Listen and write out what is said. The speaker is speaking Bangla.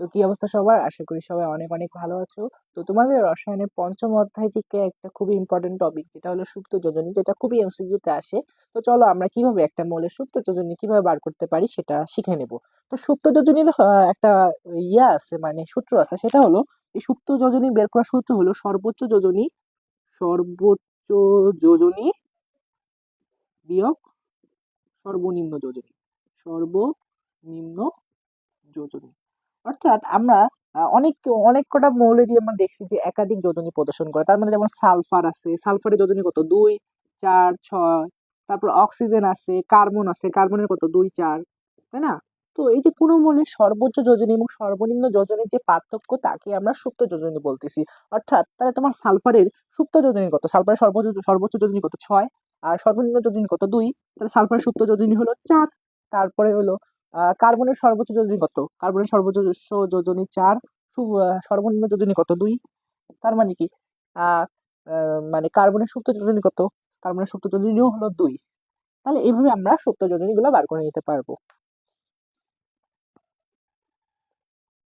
তো কি অবস্থা সবার? আশা করি সবাই অনেক অনেক ভালো আছো। তো তোমাদের রসায়নের পঞ্চম অধ্যায় থেকে একটা খুবই ইম্পর্টেন্ট টপিক যেটা হলো সুপ্ত যোজনী, যেটা খুবই এমসিকিউতে আসে। তো চলো আমরা কীভাবে একটা মৌলের সুপ্ত যোজনী কীভাবে বার করতে পারি সেটা শিখে নেব। তো সুপ্ত যোজনীর একটা ইয়া আছে মানে সূত্র আছে, সেটা হলো এই সুপ্ত যোজনী বের করার সূত্র হলো সর্বোচ্চ যোজনী সর্বোচ্চ যোজনী বিয়োগ সর্বনিম্ন যোজনী সর্বনিম্ন যোজনী। অর্থাৎ আমরা অনেক অনেক কটা মৌলেরই আমরা দেখছি যে একাধিক যোজনী প্রদর্শন করে। তার মধ্যে যেমন সালফার আছে, সালফারের যোজনী কত? দুই, চার, ছয়। তারপর অক্সিজেন আছে, কার্বন আছে, কার্বনের কত? দুই, চার। তাই না? তো এই যে কোনো মৌলের সর্বোচ্চ যোজনী এবং সর্বনিম্ন যোজনীর যে পার্থক্য, তাকে আমরা সুপ্ত যোজনী বলতেছি। অর্থাৎ তাহলে তোমার সালফারের সুপ্ত যোজনী কত? সালফারের সর্বোচ্চ সর্বোচ্চ যোজনী কত? ছয়। আর সর্বনিম্ন যোজনী কত? দুই। তাহলে সালফারের সুপ্ত যোজনী হলো চার। তারপরে হলো কার্বনের সর্বোচ্চ যোজনী কত? কার্বনের সর্বোচ্চ যোজনী চার সর্বনিম্ন যোজনী কত? দুই। তার মানে কি? মানে কার্বনের সুপ্ত যোজনী কত? কার্বনের সুপ্ত যোজনীও হলো দুই। তাহলে এইভাবে আমরা সুপ্ত যোজনী গুলো বার করে নিতে পারব।